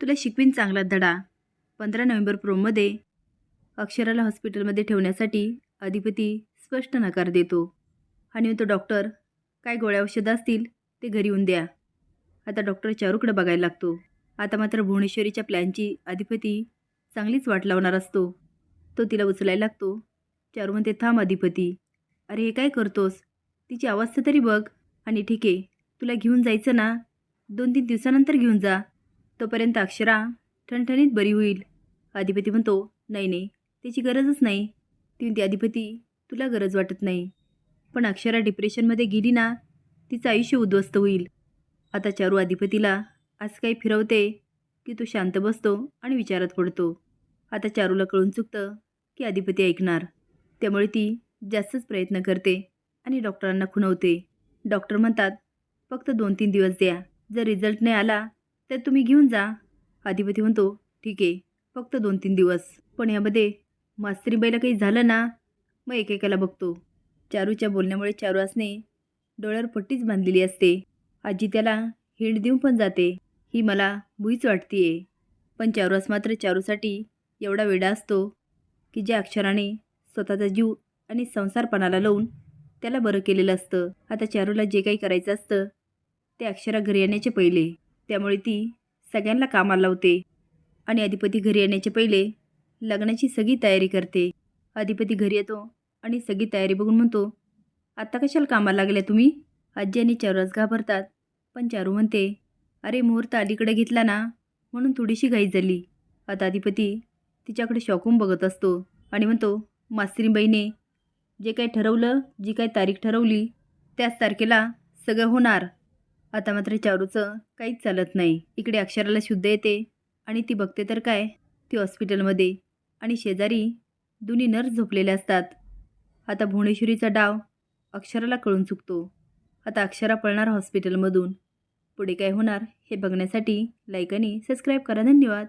तुला शिकवीन चांगला धडा. पंधरा नोव्हेंबर प्रोमध्ये अक्षराला हॉस्पिटलमध्ये ठेवण्यासाठी अधिपती स्पष्ट नकार देतो. आणि तो डॉक्टर काय गोळ्या औषधं असतील ते घरी येऊन द्या. आता डॉक्टर चारूकडे बघायला लागतो. आता मात्र भुवनेश्वरीच्या प्लॅनची अधिपती चांगलीच वाट लावणार असतो. तो तिला उचलायला लागतो. चारू म्हणते थांब अधिपती. अरे हे काय करतोस? तिची अवस्था तरी बघ. आणि ठीक आहे तुला घेऊन जायचं ना? दोन तीन दिवसानंतर घेऊन जा. तोपर्यंत अक्षरा ठणठणीत बरी होईल. अधिपती म्हणतो नाही नाही त्याची गरजच नाही. ती म्हणते अधिपती तुला गरज वाटत नाही. पण अक्षरा डिप्रेशनमध्ये गेली ना तिचं आयुष्य उद्ध्वस्त होईल. आता चारू अधिपतीला आज काही फिरवते की तो शांत बसतो आणि विचारात पडतो. आता चारूला कळून चुकतं की अधिपती ऐकणार. त्यामुळे ती जास्तच प्रयत्न करते आणि डॉक्टरांना खुणवते. डॉक्टर म्हणतात फक्त दोन तीन दिवस द्या. जर रिझल्ट नाही आला तर तुम्ही घेऊन जा. अधिपती म्हणतो ठीक आहे फक्त दोन तीन दिवस. पण यामध्ये मास्तरीबाईला काही झालं ना मग एकेकाला बघतो. चारूच्या बोलण्यामुळे चारू असणे डोळ्यावर पट्टीच बांधलेली असते. आजी त्याला हिंड देऊन पण जाते. ही मला भुईच वाटतीये. पण चारूस मात्र चारूसाठी एवढा वेडा असतो की ज्या अक्षराने स्वतःचा जीव आणि संसारपणाला लावून त्याला बरं केलेलं असतं. आता चारूला जे काही करायचं असतं ते अक्षरा घरी येण्याचे पहिले. त्यामुळे ती सगळ्यांना कामाला लावते आणि अधिपती घरी येण्याचे पहिले लग्नाची सगळी तयारी करते. अधिपती घरी येतो आणि सगळी तयारी बघून म्हणतो आत्ता कशाला कामाला लागल्या तुम्ही? आजी आणि चारूच घाबरतात. पण चारू म्हणते अरे मुहूर्त अलीकडे घेतला ना म्हणून थोडीशी घाई झाली. आता अधिपती तिच्याकडे शॉकून बघत असतो आणि म्हणतो मास्तरीबाईने जे काही ठरवलं जी काही तारीख ठरवली त्याच तारखेला सगळं होणार. आता मात्र चारूचं काहीच चालत नाही. इकडे अक्षराला शुद्ध येते. आणि ती बघते तर काय? ती हॉस्पिटलमध्ये. आणि शेजारी दोन्ही नर्स झोपलेल्या असतात. आता भुवनेश्वरीचा डाव अक्षराला कळून चुकतो. आता अक्षरा पळणार हॉस्पिटलमधून. पुढे काय होणार हे बघण्यासाठी लाईक आणि सबस्क्राईब करा. धन्यवाद.